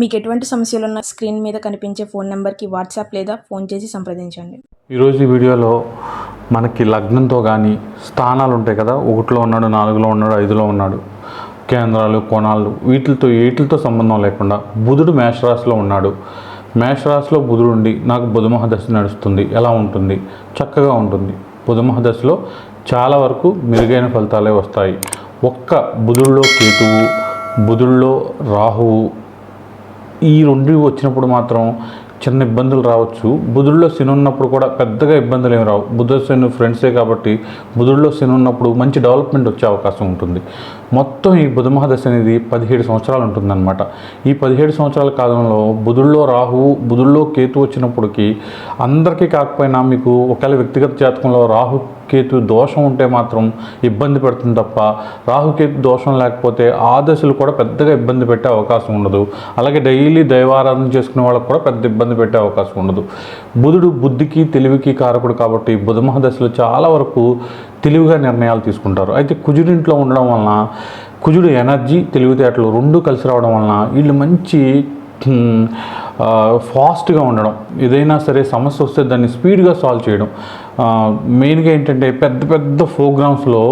మీకు ఎటువంటి సమస్యలు ఉన్న స్క్రీన్ మీద కనిపించే ఫోన్ నెంబర్కి వాట్సాప్ లేదా ఫోన్ చేసి సంప్రదించండి. ఈరోజు ఈ వీడియోలో మనకి లగ్నంతో కానీ స్థానాలు ఉంటాయి కదా ఒకటిలో ఉన్నాడు నాలుగులో ఉన్నాడు ఐదులో ఉన్నాడు కేంద్రాలు కోణాలు వీటితో వీటితో సంబంధం లేకుండా బుధుడు మేషరాశిలో ఉన్నాడు. మేషరాశిలో బుధుడు ఉండి నాకు బుధమహదశ నడుస్తుంది. ఎలా ఉంటుంది? చక్కగా ఉంటుంది. బుధమహదశలో చాలా వరకు మెరుగైన ఫలితాలే వస్తాయి. ఒక్క బుధుల్లో కేతువు బుధుల్లో రాహువు ఈ రెండు వచ్చినప్పుడు మాత్రం చిన్న ఇబ్బందులు రావచ్చు. బుధుడిలో శని ఉన్నప్పుడు కూడా పెద్దగా ఇబ్బందులు ఏమి రావు. బుధ శని ఫ్రెండ్సే కాబట్టి బుధుడిలో శని ఉన్నప్పుడు మంచి డెవలప్మెంట్ వచ్చే అవకాశం ఉంటుంది. మొత్తం ఈ బుధమహాదశ అనేది పదిహేడు సంవత్సరాలు ఉంటుందన్నమాట. ఈ పదిహేడు సంవత్సరాల కాలంలో బుధుల్లో రాహువు బుధుల్లో కేతు వచ్చినప్పటికీ అందరికీ కాకపోయినా మీకు ఒకవేళ వ్యక్తిగత జాతకంలో రాహు కేతు దోషం ఉంటే మాత్రం ఇబ్బంది పెడుతుంది తప్ప రాహుకేతు దోషం లేకపోతే ఆ దశలు కూడా పెద్దగా ఇబ్బంది పెట్టే అవకాశం ఉండదు. అలాగే డైలీ దైవారాధన చేసుకునే వాళ్ళకి కూడా పెద్ద ఇబ్బంది పెట్టే అవకాశం ఉండదు. బుధుడు బుద్ధికి తెలివికి కారకుడు కాబట్టి బుధమహ దశలో చాలా వరకు తెలివిగా నిర్ణయాలు తీసుకుంటారు. అయితే కుజుడింట్లో ఉండడం వలన కుజుడు ఎనర్జీ తెలివితేటలు రెండు కలిసి రావడం వలన వీళ్ళు మంచి ఫాస్ట్గా ఉండడం. ఏదైనా సరే సమస్య వస్తే దాన్ని స్పీడ్గా సాల్వ్ చేయడం. మెయిన్గా ఏంటంటే పెద్ద పెద్ద ప్రోగ్రామ్స్లో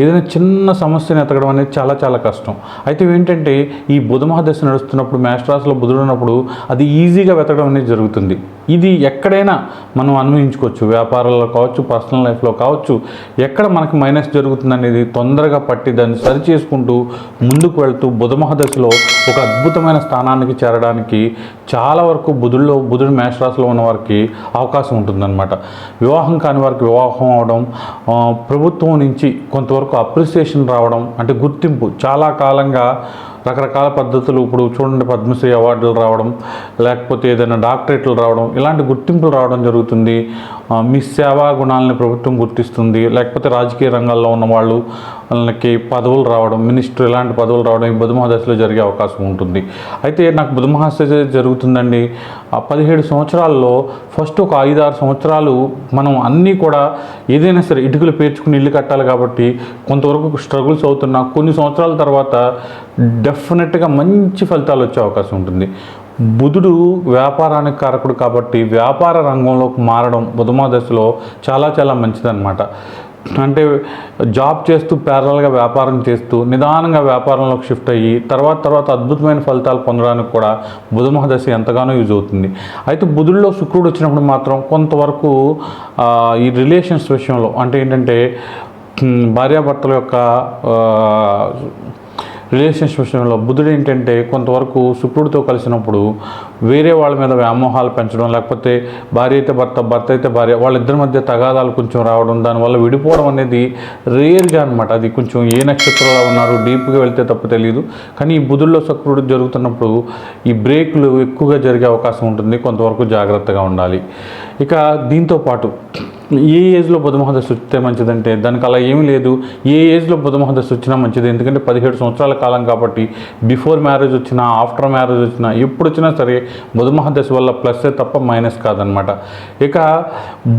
ఏదైనా చిన్న సమస్యని ఎతకడం అనేది చాలా చాలా కష్టం. అయితే ఏంటంటే ఈ బుధ మహాదశ నడుస్తున్నప్పుడు మ్యాస్ట్రాస్లో బుధుడు ఉన్నప్పుడు అది ఈజీగా వెతకడం అనేది జరుగుతుంది. ఇది ఎక్కడైనా మనం అన్వయించుకోవచ్చు వ్యాపారాల్లో కావచ్చు పర్సనల్ లైఫ్లో కావచ్చు. ఎక్కడ మనకి మైనస్ జరుగుతుంది అనేది తొందరగా పట్టి దాన్ని సరి చేసుకుంటూ ముందుకు వెళ్తూ బుధ మహాదశలో ఒక అద్భుతమైన స్థానానికి చేరడానికి చాలా వరకు బుధుల్లో బుధుడు మేషరాశిలో ఉన్న వారికి అవకాశం ఉంటుందన్నమాట. వివాహం కాని వారికి వివాహం అవడం ప్రభుత్వం నుంచి కొంతవరకు అప్రిసియేషన్ రావడం అంటే గుర్తింపు. చాలా కాలంగా రకరకాల పద్ధతులు. ఇప్పుడు చూడండి పద్మశ్రీ అవార్డులు రావడం లేకపోతే ఏదైనా డాక్టరేట్లు రావడం ఇలాంటి గుర్తింపులు రావడం జరుగుతుంది. మీ సేవా గుణాలని ప్రభుత్వం గుర్తిస్తుంది. లేకపోతే రాజకీయ రంగాల్లో ఉన్న వాళ్ళు వాళ్ళకి పదవులు రావడం మినిస్టర్ ఇలాంటి పదవులు రావడం ఈ బుధమహాదశలో జరిగే అవకాశం ఉంటుంది. అయితే నాకు బుధమహాదశ జరుగుతుందండి. ఆ పదిహేడు సంవత్సరాల్లో ఫస్ట్ ఒక ఐదు ఆరు సంవత్సరాలు మనం అన్నీ కూడా ఏదైనా సరే ఇటుకలు పేర్చుకుని ఇల్లు కట్టాలి కాబట్టి కొంతవరకు స్ట్రగుల్స్ అవుతున్నా. కొన్ని సంవత్సరాల తర్వాత డెఫ్ డెఫినెట్గా మంచి ఫలితాలు వచ్చే అవకాశం ఉంటుంది. బుధుడు వ్యాపారానికి కారకుడు కాబట్టి వ్యాపార రంగంలోకి మారడం బుధమా దశలో చాలా చాలా మంచిదన్నమాట. అంటే జాబ్ చేస్తూ ప్యారల్గా వ్యాపారం చేస్తూ నిదానంగా వ్యాపారంలోకి షిఫ్ట్ అయ్యి తర్వాత తర్వాత అద్భుతమైన ఫలితాలు పొందడానికి కూడా బుధమహదశ ఎంతగానో యూజ్ అవుతుంది. అయితే బుధుల్లో శుక్రుడు వచ్చినప్పుడు మాత్రం కొంతవరకు ఈ రిలేషన్స్ విషయంలో అంటే ఏంటంటే భార్యాభర్తల యొక్క రిలేషన్షిప్ విషయంలో బుధుడు ఏంటంటే కొంతవరకు శుక్రుడితో కలిసినప్పుడు వేరే వాళ్ళ మీద వ్యామోహాలు పెంచడం లేకపోతే భార్య అయితే భర్త భర్త అయితే భార్య వాళ్ళిద్దరి మధ్య తగాదాలు కొంచెం రావడం దానివల్ల విడిపోవడం అనేది రేర్గా అనమాట అది కొంచెం ఏ నక్షత్రంలో ఉన్నారు డీప్గా వెళ్తే తప్ప తెలియదు కానీ ఈ బుధుల్లో శుక్రుడు జరుగుతున్నప్పుడు ఈ బ్రేకులు ఎక్కువగా జరిగే అవకాశం ఉంటుంది. కొంతవరకు జాగ్రత్తగా ఉండాలి. ఇక దీంతో పాటు ఏ ఏజ్లో బుధమహదశ వచ్చితే మంచిదంటే దానికి అలా ఏమీ లేదు. ఏ ఏజ్లో బుధమహదశ వచ్చినా మంచిది. ఎందుకంటే పదిహేడు సంవత్సరాల కాలం కాబట్టి బిఫోర్ మ్యారేజ్ వచ్చినా ఆఫ్టర్ మ్యారేజ్ వచ్చినా ఎప్పుడు వచ్చినా సరే బుధమహదశ వల్ల ప్లస్సే తప్ప మైనస్ కాదనమాట ఇక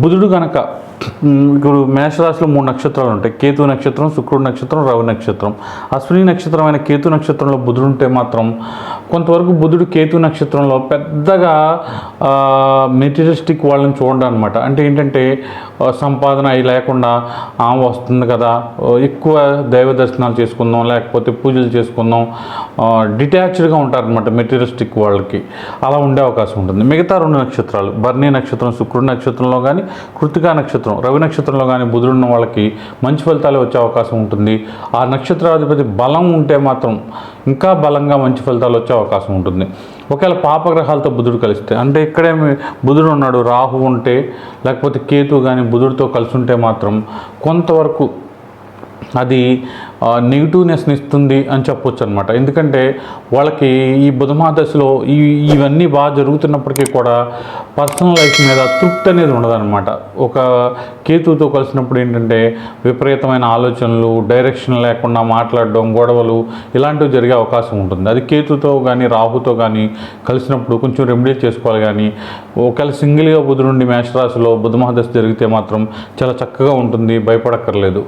బుధుడు గనక ఇప్పుడు మేషరాశిలో మూడు నక్షత్రాలు ఉంటాయి. కేతు నక్షత్రం శుక్రుడు నక్షత్రం రవి నక్షత్రం. అశ్విని నక్షత్రం అయిన కేతు నక్షత్రంలో బుధుడు ఉంటే మాత్రం కొంతవరకు బుధుడు కేతు నక్షత్రంలో పెద్దగా మెటీరియలిస్టిక్ వాళ్ళని చూడండి అనమాట అంటే ఏంటంటే సంపాదన అవి లేకుండా ఆమె వస్తుంది కదా ఎక్కువ దైవ దర్శనాలు చేసుకుందాం లేకపోతే పూజలు చేసుకుందాం డిటాచ్డ్గా ఉంటారనమాట మెటీరియలిస్టిక్ వాళ్ళకి. అలా ఉండే అవకాశం ఉంటుంది. మిగతా రెండు నక్షత్రాలు భర్ణి నక్షత్రం శుక్రుడి నక్షత్రంలో కానీ కృతికా నక్షత్రం రవి నక్షత్రంలో కానీ బుధుడు ఉన్న వాళ్ళకి మంచి ఫలితాలు వచ్చే అవకాశం ఉంటుంది. ఆ నక్షత్రాధిపతి బలం ఉంటే మాత్రం ఇంకా బలంగా మంచి ఫలితాలు వచ్చే అవకాశం ఉంటుంది. ఒకవేళ పాపగ్రహాలతో బుధుడు కలిస్తే అంటే ఇక్కడే బుధుడు ఉన్నాడు రాహు ఉంటే లేకపోతే కేతు కానీ బుధుడితో కలిసి ఉంటే మాత్రం కొంతవరకు అది నెగిటివ్నెస్ని ఇస్తుంది అని చెప్పొచ్చు అనమాట ఎందుకంటే వాళ్ళకి ఈ బుధమాదశలో ఈ ఇవన్నీ బాగా జరుగుతున్నప్పటికీ కూడా పర్సనల్ లైఫ్ మీద తృప్తి అనేది ఉండదన్నమాట. ఒక కేతుతో కలిసినప్పుడు ఏంటంటే విపరీతమైన ఆలోచనలు డైరెక్షన్ లేకుండా మాట్లాడడం గొడవలు ఇలాంటివి జరిగే అవకాశం ఉంటుంది. అది కేతుతో కానీ రాహుతో కానీ కలిసినప్పుడు కొంచెం రెమిడేట్ చేసుకోవాలి కానీ ఒకవేళ సింగిల్గా బుధుడుండి మేషరాశిలో బుధమహాదశ జరిగితే మాత్రం చాలా చక్కగా ఉంటుంది భయపడక్కర్లేదు.